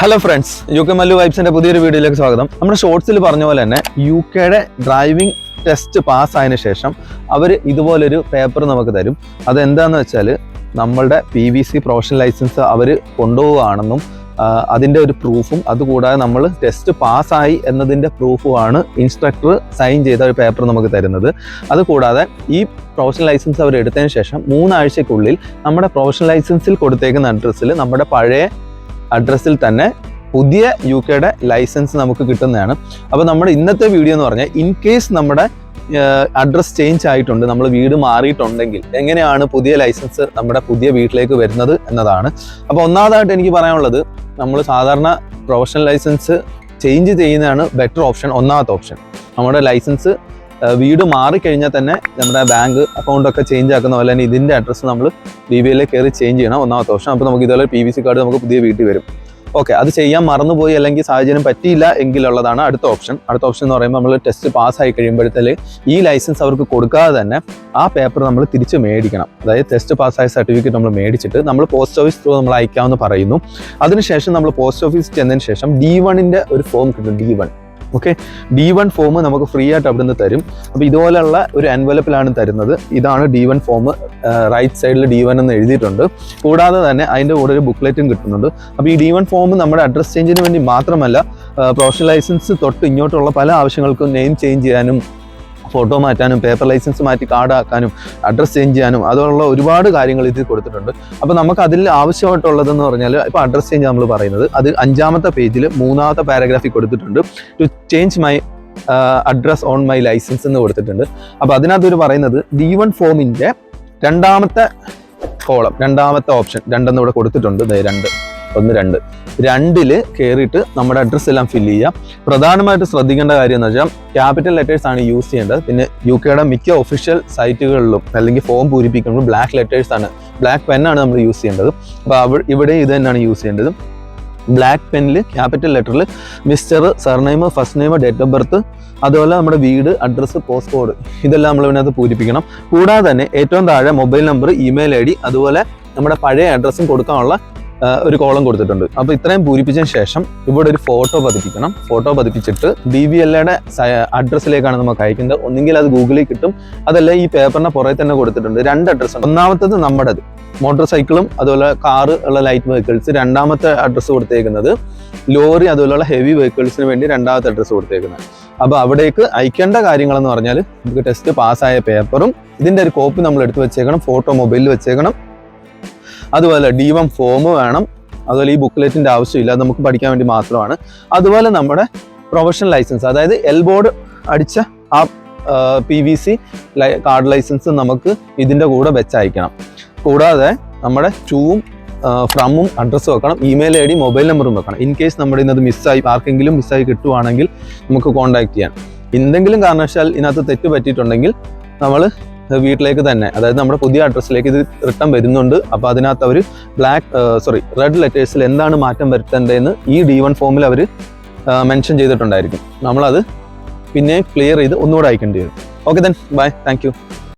Hello friends U K Mallu വൈബ്സിന്റെ പുതിയൊരു വീഡിയോയിലേക്ക് സ്വാഗതം. നമ്മുടെ ഷോർട്സിൽ പറഞ്ഞ പോലെ തന്നെ യു കെയുടെ ഡ്രൈവിംഗ് ടെസ്റ്റ് പാസ് ആയതിനു ശേഷം അവർ ഇതുപോലൊരു പേപ്പർ നമുക്ക് തരും. അതെന്താന്ന് വെച്ചാൽ നമ്മളുടെ P V C professional licence അവർ കൊണ്ടുപോവുകയാണെന്നും അതിന്റെ ഒരു പ്രൂഫും അതുകൂടാതെ നമ്മൾ ടെസ്റ്റ് പാസ്സായി എന്നതിന്റെ പ്രൂഫുമാണ് ഇൻസ്ട്രക്ടർ സൈൻ ചെയ്ത ഒരു പേപ്പർ നമുക്ക് തരുന്നത്. അതുകൂടാതെ ഈ പ്രൊഫഷണൽ ലൈസൻസ് അവർ എടുത്തതിന് ശേഷം മൂന്നാഴ്ചക്കുള്ളിൽ നമ്മുടെ പ്രൊഫഷണൽ ലൈസൻസിൽ കൊടുത്തേക്കുന്ന അഡ്രസ്സിൽ നമ്മുടെ പഴയ അഡ്രസ്സിൽ തന്നെ പുതിയ യു കെയുടെ ലൈസൻസ് നമുക്ക് കിട്ടുന്നതാണ്. അപ്പോൾ നമ്മുടെ ഇന്നത്തെ വീഡിയോ എന്ന് പറഞ്ഞാൽ ഇൻ കേസ് നമ്മുടെ അഡ്രസ് ചേഞ്ച് ആയിട്ടുണ്ട് നമ്മൾ വീട് മാറിയിട്ടുണ്ടെങ്കിൽ എങ്ങനെയാണ് പുതിയ ലൈസൻസ് നമ്മുടെ പുതിയ വീട്ടിലേക്ക് വരുന്നത് എന്നതാണ്. അപ്പോൾ ഒന്നാമതായിട്ട് എനിക്ക് പറയാനുള്ളത് നമ്മൾ സാധാരണ പ്രൊഫഷണൽ ലൈസൻസ് ചേഞ്ച് ചെയ്യുന്നതാണ് ബെറ്റർ ഓപ്ഷൻ ഒന്നാമത്തെ ഓപ്ഷൻ നമ്മുടെ ലൈസൻസ് വീട് മാറിക്കഴിഞ്ഞാൽ തന്നെ നമ്മുടെ ബാങ്ക് അക്കൗണ്ട് ഒക്കെ ചേഞ്ച് ആക്കുന്ന പോലെ തന്നെ ഇതിന്റെ അഡ്രസ്സ് നമ്മൾ ബി ബി എല്ലിൽ കയറി ചേഞ്ച് ചെയ്യണം ഒന്നാമത്തെ ഓപ്ഷൻ അപ്പോൾ നമുക്ക് ഇതുപോലെ പി വി സി കാർഡ് നമുക്ക് പുതിയ വീട്ടിൽ വരും. ഓക്കെ അത് ചെയ്യാൻ മറന്നുപോയി അല്ലെങ്കിൽ സാഹചര്യം പറ്റിയില്ല എങ്കിലുള്ളതാണ് അടുത്ത ഓപ്ഷൻ അടുത്ത ഓപ്ഷൻ എന്ന് പറയുമ്പോൾ നമ്മൾ ടെസ്റ്റ് പാസ്സായി കഴിയുമ്പോഴത്തേ ഈ ലൈസൻസ് അവർക്ക് കൊടുക്കാതെ തന്നെ ആ പേപ്പർ നമ്മൾ തിരിച്ച് മേടിക്കണം. അതായത് ടെസ്റ്റ് പാസ്സായ സർട്ടിഫിക്കറ്റ് നമ്മൾ മേടിച്ചിട്ട് നമ്മൾ പോസ്റ്റ് ഓഫീസ് ത്രൂ നമ്മൾ അയക്കാമെന്ന് പറയുന്നു. അതിനുശേഷം നമ്മൾ പോസ്റ്റ് ഓഫീസ് ചെന്നതിന് ശേഷം ഡി വണ്ണിന്റെ ഒരു ഫോം കിട്ടും. D one okay D one form നമുക്ക് ഫ്രീ ആയിട്ട് അവിടെ നിന്ന് തരും. അപ്പോൾ ഇതുപോലെയുള്ള ഒരു എൻവലപ്പിലാണ് തരുന്നത്. ഇതാണ് ഡി വൺ ഫോം റൈറ്റ് സൈഡിൽ ഡി വൺ എന്ന് എഴുതിയിട്ടുണ്ട്. കൂടാതെ തന്നെ അതിന്റെ കൂടെ ഒരു ബുക്ക്ലെറ്റും കിട്ടുന്നുണ്ട്. അപ്പോൾ ഈ ഡി വൺ ഫോം നമ്മുടെ അഡ്രസ് ചേഞ്ചിന് വേണ്ടി മാത്രമല്ല പ്രൊഫഷണൽ ലൈസൻസ് തൊട്ട് ഇങ്ങോട്ടുള്ള പല ആവശ്യങ്ങൾക്കും നെയിം ചേഞ്ച് ചെയ്യാനും ഫോട്ടോ മാറ്റാനും പേപ്പർ ലൈസൻസ് മാറ്റി കാർഡ് ആക്കാനും അഡ്രസ്സ് ചേഞ്ച് ചെയ്യാനും അതുള്ള ഒരുപാട് കാര്യങ്ങൾ ഇതിൽ കൊടുത്തിട്ടുണ്ട്. അപ്പോൾ നമുക്ക് അതിൽ ആവശ്യമായിട്ടുള്ളതെന്ന് പറഞ്ഞാൽ ഇപ്പോൾ അഡ്രസ്സ് ചേഞ്ച് നമ്മൾ പറയുന്നത്. അത് അഞ്ചാമത്തെ പേജിൽ മൂന്നാമത്തെ പാരഗ്രാഫിൽ കൊടുത്തിട്ടുണ്ട്. To change my address on my licence എന്ന് കൊടുത്തിട്ടുണ്ട്. അപ്പോൾ അതിനകത്ത് ഒരു പറയുന്നത് ഡി വൺ ഫോമിന്റെ രണ്ടാമത്തെ കോളം രണ്ടാമത്തെ ഓപ്ഷൻ രണ്ടെന്ന് ഇവിടെ കൊടുത്തിട്ടുണ്ട്. രണ്ട്. ഒന്ന് രണ്ട്. രണ്ടിൽ കയറിയിട്ട് നമ്മുടെ അഡ്രസ്സ് എല്ലാം ഫില്ല് ചെയ്യാം. പ്രധാനമായിട്ട് ശ്രദ്ധിക്കേണ്ട കാര്യം എന്ന് വെച്ചാൽ ക്യാപിറ്റൽ ലെറ്റേഴ്സ് ആണ് യൂസ് ചെയ്യേണ്ടത്. പിന്നെ യു കെയുടെ മിക്ക ഒഫീഷ്യൽ സൈറ്റുകളിലും അല്ലെങ്കിൽ ഫോം പൂരിപ്പിക്കുമ്പോൾ ബ്ലാക്ക് ലെറ്റേഴ്സ് ആണ്. ബ്ലാക്ക് പെന്നാണ് നമ്മൾ യൂസ് ചെയ്യേണ്ടത്. അപ്പോൾ ഇവിടെ ഇത് തന്നെയാണ് യൂസ് ചെയ്യേണ്ടത്. ബ്ലാക്ക് പെന്നിൽ capital ലെറ്ററിൽ mister surname first name date of birth അതുപോലെ നമ്മുടെ വീട് അഡ്രസ്സ് പോസ്റ്റ് കോഡ് ഇതെല്ലാം നമ്മൾ ഇതിനകത്ത് പൂരിപ്പിക്കണം. കൂടാതെ തന്നെ ഏറ്റവും താഴെ mobile number email I D അതുപോലെ നമ്മുടെ പഴയ അഡ്രസ്സും കൊടുക്കാനുള്ള ഒരു കോളം കൊടുത്തിട്ടുണ്ട്. അപ്പോൾ ഇത്രയും പൂരിപ്പിച്ചതിന് ശേഷം ഇവിടെ ഒരു ഫോട്ടോ പതിപ്പിക്കണം. ഫോട്ടോ പതിപ്പിച്ചിട്ട് ഡി വി എൽ എയുടെ അഡ്രസ്സിലേക്കാണ് നമുക്ക് അയക്കുന്നത്. ഒന്നുകിൽ അത് ഗൂഗിളിൽ കിട്ടും. അതല്ല ഈ പേപ്പറിന് പുറകെ തന്നെ കൊടുത്തിട്ടുണ്ട്. രണ്ട് അഡ്രസ്സ് ഒന്നാമത്തത് നമ്മുടേത്. മോട്ടോർ സൈക്കിളും അതുപോലെ കാറ് ഉള്ള ലൈറ്റ് വെഹിക്കിൾസ് രണ്ടാമത്തെ അഡ്രസ്സ് കൊടുത്തേക്കുന്നത്. ലോറി അതുപോലെയുള്ള ഹെവി വെഹിക്കിൾസിന് വേണ്ടി രണ്ടാമത്തെ അഡ്രസ്സ് കൊടുത്തേക്കുന്നത്. അപ്പോൾ അവിടേക്ക് അയക്കേണ്ട കാര്യങ്ങളെന്ന് പറഞ്ഞാൽ നമുക്ക് ടെസ്റ്റ് പാസ്സായ പേപ്പറും ഇതിന്റെ ഒരു കോപ്പി നമ്മൾ എടുത്ത് വെച്ചേക്കണം ഫോട്ടോ മൊബൈലിൽ വെച്ചേക്കണം. അതുപോലെ ഡി വൺ ഫോം വേണം. അതുപോലെ ഈ ബുക്ക്ലെറ്റിന്റെ ആവശ്യമില്ല. അത് നമുക്ക് പഠിക്കാൻ വേണ്ടി മാത്രമാണ്. അതുപോലെ നമ്മുടെ പ്രൊഫഷണൽ ലൈസൻസ് അതായത് എൽ ബോർഡ് അടിച്ച ആ P V C card licence നമുക്ക് ഇതിന്റെ കൂടെ വെച്ചയക്കണം. കൂടാതെ നമ്മുടെ ടൂവും ഫ്രമും അഡ്രസ്സും വെക്കണം. ഇമെയിൽ ഐ ഡി മൊബൈൽ നമ്പറും വെക്കണം. ഇൻ കേസ് നമ്മുടെ ഇന്നത് മിസ്സായി ആർക്കെങ്കിലും മിസ്സായി കിട്ടുവാണെങ്കിൽ നമുക്ക് കോൺടാക്ട് ചെയ്യാം. എന്തെങ്കിലും കാരണവശാൽ ഇതിനകത്ത് തെറ്റ് പറ്റിയിട്ടുണ്ടെങ്കിൽ നമ്മൾ വീട്ടിലേക്ക് തന്നെ. അതായത് നമ്മുടെ പുതിയ അഡ്രസ്സിലേക്ക് ഇത് റിട്ടേൺ വരുന്നുണ്ട്. അപ്പോൾ അതിനകത്ത് അവർ ബ്ലാക്ക് സോറി റെഡ് ലെറ്റേഴ്സിൽ എന്താണ് മാറ്റം വരുത്തേണ്ടതെന്ന് ഈ ഡി വൺ ഫോമിൽ അവർ മെൻഷൻ ചെയ്തിട്ടുണ്ടായിരിക്കും. നമ്മളത് പിന്നെ ക്ലിയർ ചെയ്ത് ഒന്നുകൂടെ അയക്കേണ്ടി വരും. Okay then bye thank